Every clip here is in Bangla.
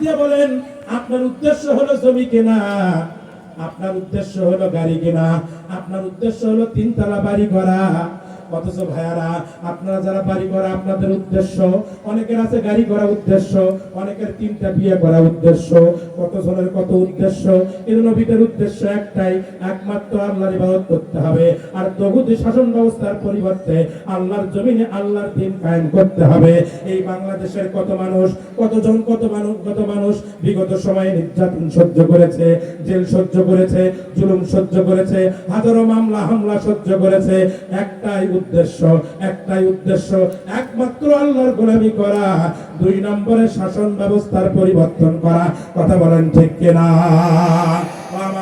দিয়ে বলেন, আপনার উদ্দেশ্য হলো জমি কেনা, আপনার উদ্দেশ্য হলো গাড়ি কেনা, আপনার উদ্দেশ্য হলো তিনতলা বাড়ি করা অথচ ভাইয়ারা, আপনারা যারা বাড়ি করা আপনাদের উদ্দেশ্য, অনেকের আছে গাড়ি করা উদ্দেশ্য, অনেকের তিনটা বিয়ে করা উদ্দেশ্য, কত জনের কত উদ্দেশ্য কিন্তু নবীদের উদ্দেশ্য একটাই, একমাত্র আল্লাহর ইবাদত করতে হবে। আর তগুদি শাসন ব্যবস্থার পরিবর্তে আল্লাহর জমিনে আল্লাহর দিন কায়েম করতে হবে। এই বাংলাদেশের কত মানুষ, কতজন কত মানুষ কত মানুষ বিগত সময়ে নির্যাতন সহ্য করেছে, জেল সহ্য করেছে, জুলুম সহ্য করেছে, হাজারো মামলা, হামলা সহ্য করেছে, একটাই উদ্দেশ্য, একটাই উদ্দেশ্য, একমাত্র আল্লাহর গোলামি করা, দুই নম্বরে শাসন ব্যবস্থার পরিবর্তন করা। কথা বলেন ঠিক কিনা?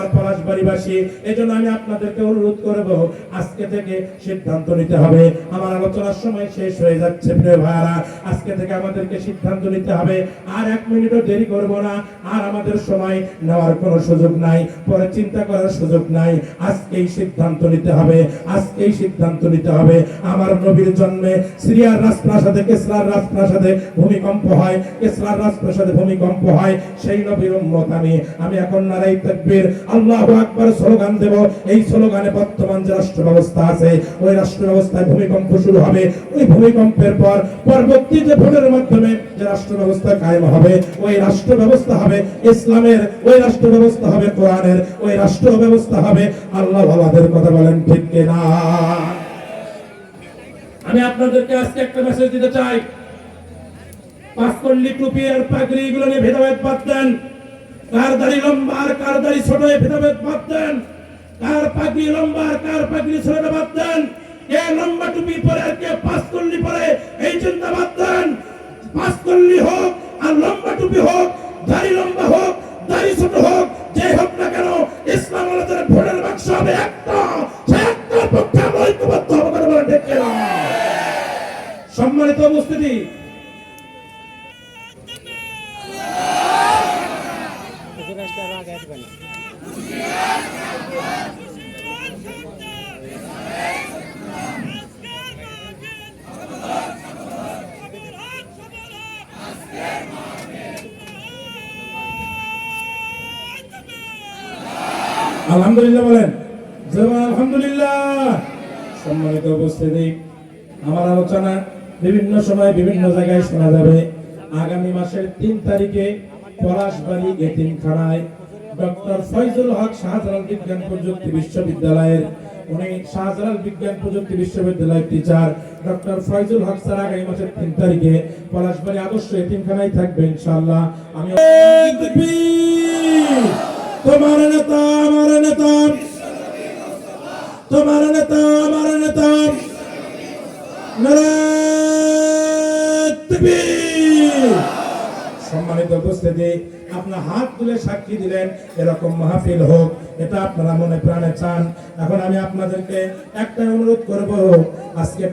আমার পলাশবাড়িবাসী এই জন্য আমি আপনাদেরকে অনুরোধ করব, আজকে থেকে সিদ্ধান্ত নিতে হবে। আমার আলোচনার সময় শেষ হয়ে যাচ্ছে, প্রিয় ভাইয়ারা। আজকে থেকে আমাদেরকে সিদ্ধান্ত নিতে হবে। আর এক মিনিটও দেরি করব না। আর আমাদের সময় নেওয়ার কোনো সুযোগ নাই, পরে চিন্তা করার সুযোগ নাই। আজকেই সিদ্ধান্ত নিতে হবে, আজকেই সিদ্ধান্ত নিতে হবে। আমার নবীর জন্মে সিরিয়ার রাজপ্রাসাদে কেসরার রাজপ্রাসাদে ভূমিকম্প হয়। কেসরার রাজপ্রাসাদে ভূমিকম্প হয়। সেই নবীর উম্মত আমি। আমি এখন নারাই তাকবীর। আল্লাহু আকবার স্লোগান দেব। এই স্লোগানে বর্তমান যে রাষ্ট্র ব্যবস্থা আছে, ওই রাষ্ট্র ব্যবস্থায় ভূমিকম্প শুরু হবে। ওই ভূমিকম্পের পর পরবর্তী যে ভোটের মাধ্যমে যে রাষ্ট্র ব্যবস্থা কায়েম হবে, ওই রাষ্ট্র ব্যবস্থা হবে ইসলামের, ওই রাষ্ট্র ব্যবস্থা হবে কোরআনের, ওই রাষ্ট্র ব্যবস্থা হবে আল্লাহ ভালাদের কথা বলেন ঠিক কিনা? আমি আপনাদেরকে আজকে একটা মেসেজ দিতে চাই। পাঁচকল্লি টুপি আর পাগড়ি এগুলো নিয়ে ভেদাভেদ দেন। কার দাড়ি লম্বা আর কার দাড়ি ছোট ভেদাভেদ বাদ কার পাগড়ি লম্বা আর কার পাগড়ি ছোট বাদ কে লম্বা টুপি পরে আর কে পাঁচকল্লি পরে, এই চিন্তা বাদ পাঁচকল্লি হোক আর লম্বা টুপি হোক, দাড়ি লম্বা হোক, দাড়ি ছোট হোক যে হোক না কেন, ইসলাম আলাদের ভোটের বাক্স হবে একটা। সে একটার পক্ষে আমরা ঐক্যবদ্ধ হব কথা বলেন আলহামদুলিল্লাহ বলেন। আলহামদুলিল্লাহ। সম্মানিত উপস্থিতি, আমার আলোচনা বিভিন্ন সময় বিভিন্ন জায়গায় শোনা যাবে। আগামী মাসের তিন তারিখে পলাশবাড়ি এতিমখানায় ডক্টর ফয়জুল হক শাহজালাল বিজ্ঞান প্রযুক্তি বিশ্ববিদ্যালয়ের উনি শাহজালাল বিজ্ঞান প্রযুক্তি বিশ্ববিদ্যালয়ের teacher doctor Faizul Haque sir আগামী মাসের তিন তারিখে পলাশবাড়ি আদর্শ এতিমখানায় থাকবে ইনশাআল্লাহ। আমি তোমার নেতা আমার নেতা। তোমার নেতা আমার নেতা। নারায়ণ। সম্মানিত উপস্থিতি, আপনার হাত তুলে সাক্ষী দিলেন, এরকম মাহফিল হোক, এটা আপনারা মনে প্রাণে চান। এখন আমি আপনাদেরকে একটাই অনুরোধ করব, আজকে